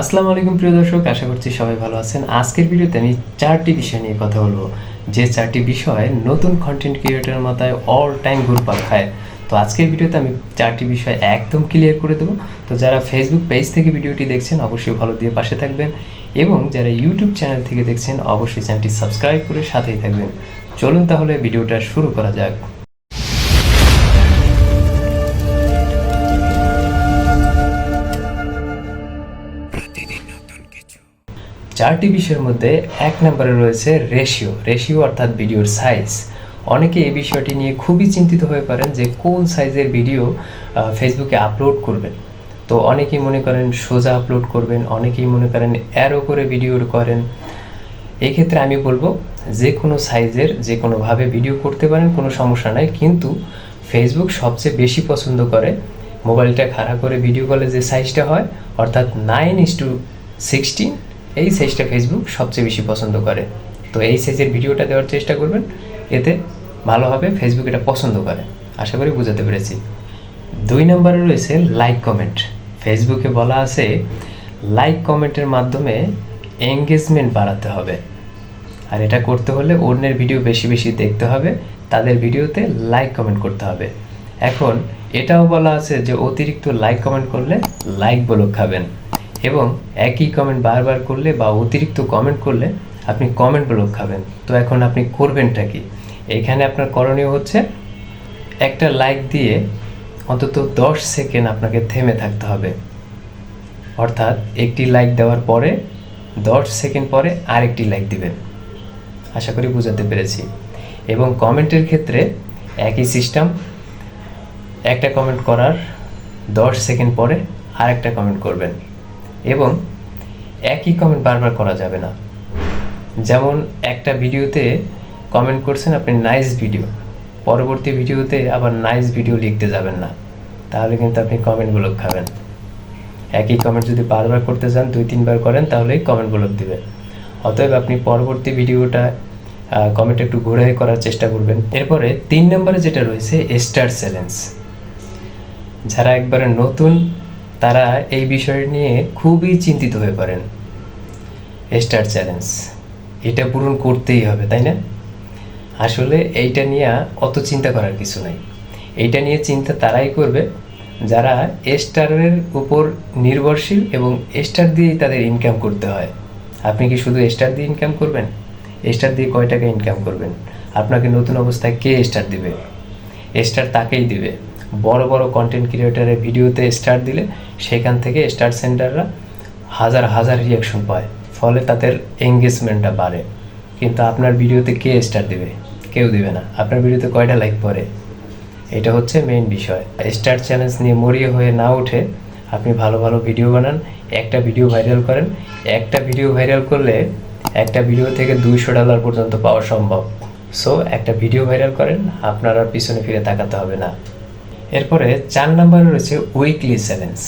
আসসালামু আলাইকুম, প্রিয় দর্শক, আশা করছি সবাই ভালো আছেন। আজকের ভিডিওতে আমি চারটি বিষয় নিয়ে কথা বলব। যে চারটি বিষয় নতুন কন্টেন্ট ক্রিয়েটরের মাথায় অল টাইম ঘুরপাক খায়। তো আজকের ভিডিওতে আমি চারটি বিষয় একদম ক্লিয়ার করে দেবো। তো যারা ফেসবুক পেজ থেকে ভিডিওটি দেখছেন, অবশ্যই ভালো দিয়ে পাশে থাকবেন এবং যারা ইউটিউব চ্যানেল থেকে দেখছেন, অবশ্যই চ্যানেলটি সাবস্ক্রাইব করে সাথেই থাকবেন। চলুন তাহলে ভিডিওটা শুরু করা যাক। চারটি বিষয়ের মধ্যে এক নম্বরে রয়েছে রেশিও। রেশিও অর্থাৎ ভিডিওর সাইজ অনেকে এই বিষয়টি নিয়ে খুবই চিন্তিত হয়ে পারেন যে কোন সাইজের ভিডিও ফেসবুকে আপলোড করবেন। তো অনেকেই মনে করেন সোজা আপলোড করবেন, অনেকেই মনে করেন অ্যারো করে ভিডিও করেন। এক্ষেত্রে আমি বলব যে কোনো সাইজের যে কোনোভাবে ভিডিও করতে পারেন, কোনো সমস্যা নাই। কিন্তু ফেসবুক সবচেয়ে বেশি পছন্দ করে মোবাইলটা খাড়া করে ভিডিও কলে যে সাইজটা হয়, অর্থাৎ নাইন ইস টু সিক্সটিন এই সাইজটা ফেসবুক সবচেয়ে বেশি পছন্দ করে। তো এই সাইজের ভিডিওটা দেওয়ার চেষ্টা করবেন, এতে ভালো হবে ফেসবুক এটা পছন্দ করে। আশা করি বুঝাতে পেরেছি। দুই নম্বরে রয়েছে লাইক কমেন্ট ফেসবুকে বলা আছে লাইক কমেন্টের মাধ্যমে এঙ্গেজমেন্ট বাড়াতে হবে। আর এটা করতে হলে অন্যের ভিডিও বেশি বেশি দেখতে হবে, তাদের ভিডিওতে লাইক কমেন্ট করতে হবে। এখন এটাও বলা আছে যে অতিরিক্ত লাইক কমেন্ট করলে লাইক ব্লক খাবেন। এবং একই কমেন্ট বারবার করলে বা অতিরিক্ত কমেন্ট করলে আপনি কমেন্ট ব্লক খাবেন। তো এখন আপনি করবেনটা কি? এখানে আপনার করণীয় হচ্ছে একটা লাইক দিয়ে অন্তত দশ সেকেন্ড আপনাকে থেমে থাকতে হবে। অর্থাৎ একটি লাইক দেওয়ার পরে দশ সেকেন্ড পরে আরেকটি লাইক দিবেন। আশা করি বোঝাতে পেরেছি। এবং কমেন্টের ক্ষেত্রে একই সিস্টেম একটা কমেন্ট করার দশ সেকেন্ড পরে আরেকটা কমেন্ট করবেন। এবং একই কমেন্ট বারবার করা যাবে না। যেমন একটা ভিডিওতে কমেন্ট করছেন আপনি নাইস ভিডিও পরবর্তী ভিডিওতে আবার নাইস ভিডিও লিখতে যাবেন না। তাহলে কিন্তু আপনি কমেন্টগুলো খাবেন। একই কমেন্ট যদি বারবার করতে চান দুই, তিনবার করেন, তাহলেই কমেন্টগুলো দিবে। অতএব আপনি পরবর্তী ভিডিওটা কমেন্ট একটু ঘুরে করার চেষ্টা করবেন। এরপরে তিন নম্বরে যেটা রয়েছে স্টার চ্যালেঞ্জ যারা একবারে নতুন তারা এই বিষয় নিয়ে খুবই চিন্তিত হয়ে পড়েন। স্টার চ্যালেঞ্জ, এটা পূরণ করতেই হবে, তাই না? আসলে এইটা নিয়ে অত চিন্তা করার কিছু নাই। এইটা নিয়ে চিন্তা তারাই করবে, যারা স্টারের উপর নির্ভরশীল এবং স্টার দিয়েই তাদের ইনকাম করতে হয়। আপনি কি শুধু স্টার দিয়ে ইনকাম করবেন? স্টার দিয়ে কয় টাকা ইনকাম করবেন? আপনাকে নতুন অবস্থায় কে স্টার দিবে? স্টার তাকেই দিবে। বড় বড় কন্টেন্ট ক্রিয়েটারের ভিডিওতে স্টার দিলে সেখান থেকে স্টার সেন্টাররা হাজার হাজার রিয়াকশন পায়। ফলে তাদের এঙ্গেজমেন্টটা বাড়ে। কিন্তু আপনার ভিডিওতে কে স্টার দেবে? কেউ দেবে না। আপনার ভিডিওতে কয়টা লাইক পড়ে? এটা হচ্ছে মেইন বিষয়। স্টার চ্যালেঞ্জ নিয়ে মরিয়ে হয়ে না উঠে আপনি ভালো ভালো ভিডিও বানান, একটা ভিডিও ভাইরাল করেন। একটা ভিডিও ভাইরাল করলে একটা ভিডিও থেকে দুইশো ডলার পর্যন্ত পাওয়া সম্ভব। সো একটা ভিডিও ভাইরাল করেন, আপনার আর পিছনে ফিরে তাকাতে হবে না। এরপরে চার নম্বরে রয়েছে উইকলি চ্যালেঞ্জ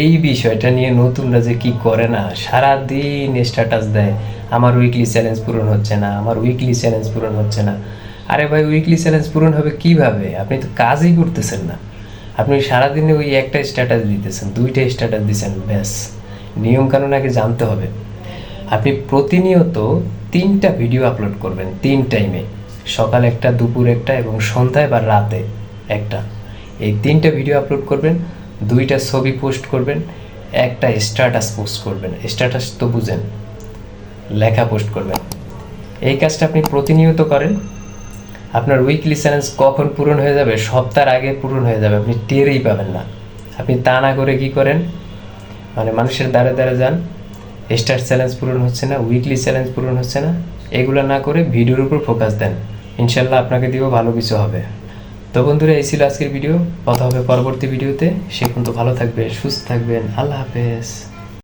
এই বিষয়টা নিয়ে নতুনরা যে কি করে না সারা দিন স্ট্যাটাস দেয়, আমার উইকলি চ্যালেঞ্জ পূরণ হচ্ছে না, আমার উইকলি চ্যালেঞ্জ পূরণ হচ্ছে না। আরে ভাই উইকলি চ্যালেঞ্জ পূরণ হবে কীভাবে? আপনি তো কাজই করতেছেন না। আপনি সারাদিনে ওই একটা স্ট্যাটাস দিতেছেন, দুইটা স্ট্যাটাস দিচ্ছেন ব্যাস। নিয়মকানুন আগে জানতে হবে। আপনি প্রতিনিয়ত তিনটা ভিডিও আপলোড করবেন, তিন টাইমে সকাল একটা, দুপুর একটা এবং সন্ধ্যায় বা রাতে একটা। এই তিনটা ভিডিও আপলোড করবেন, দুইটা ছবি পোস্ট করবেন, একটা স্ট্যাটাস পোস্ট করবেন। স্ট্যাটাস তো বুঝেন, লেখা পোস্ট করবেন। এই কাজটা আপনি প্রতিনিয়ত করেন। আপনার উইকলি চ্যালেঞ্জ কখন পূরণ হয়ে যাবে, সপ্তাহের আগে পূরণ হয়ে যাবে, আপনি টেরই পাবেন না। আপনি তা না করে কি করেন? মানে মানুষের দ্বারে দ্বারে যান। স্টার চ্যালেঞ্জ পূরণ হচ্ছে না উইকলি চ্যালেঞ্জ পূরণ হচ্ছে না। এগুলো না করে ভিডিওর উপর ফোকাস দেন। ইনশাল্লাহ আপনাকে দিয়েও ভালো কিছু হবে। তো বন্ধুরা, এই ছিল আজকের ভিডিও। কথা হবে পরবর্তী ভিডিওতে। সে কিন্তু ভালো থাকবে সুস্থ থাকবেন। আল্লাহ হাফেজ।